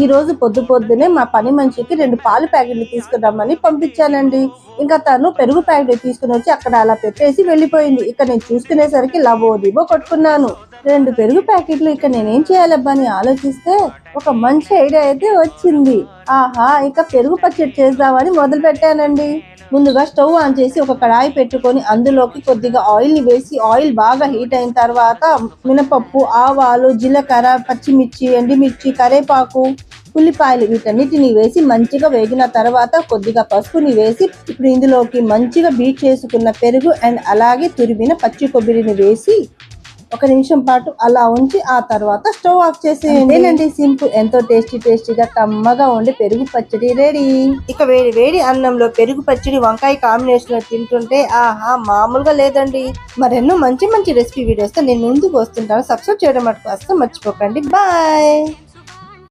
ఈ రోజు పొద్దు పొద్దునే మా పని మనిషికి రెండు పాలు ప్యాకెట్లు తీసుకురమ్మని పంపించానండి. ఇంకా తను పెరుగు ప్యాకెట్ తీసుకుని వచ్చి అక్కడ అలా పెట్టేసి వెళ్ళిపోయింది. ఇక నేను చూసుకునేసరికి లవో దిబో కొట్టుకున్నాను. రెండు పెరుగు ప్యాకెట్లు ఇక నేనేం చేయాలబ్బా అని ఆలోచిస్తే ఒక మంచి ఐడియా అయితే వచ్చింది. ఆహా ఇక పెరుగు పచ్చడి చేద్దామని మొదలు పెట్టానండి ముందుగా స్టవ్ ఆన్ చేసి ఒక కడాయి పెట్టుకొని అందులోకి కొద్దిగా ఆయిల్ని వేసి ఆయిల్ బాగా హీట్ అయిన తర్వాత మినపప్పు ఆవాలు జీలకర్ర పచ్చిమిర్చి ఎండుమిర్చి కరేపాకు ఉల్లిపాయలు వీటన్నిటిని వేసి మంచిగా వేగిన తర్వాత కొద్దిగా పసుపుని వేసి ఇప్పుడు ఇందులోకి మంచిగా బీట్ చేసుకున్న పెరుగు అండ్ అలాగే తురిమిన పచ్చి కొబ్బరిని వేసి ఒక నిమిషం పాటు అలా ఉంచి ఆ తర్వాత స్టవ్ ఆఫ్ చేసేయండి. సింపుల్ ఎంతో టేస్టీ టేస్టీగా కమ్మగా ఉండే పెరుగు పచ్చడి రెడీ. ఇక వేడి వేడి అన్నంలో పెరుగు పచ్చడి వంకాయ కాంబినేషన్లో తింటుంటే ఆహా మామూలుగా లేదండి. మరెన్నో మంచి మంచి రెసిపీ వీడియోస్తో నేను ముందుకు వస్తుంటాను. సబ్స్క్రైబ్ చేయడం మటుకు అస్సలు మర్చిపోకండి. బాయ్.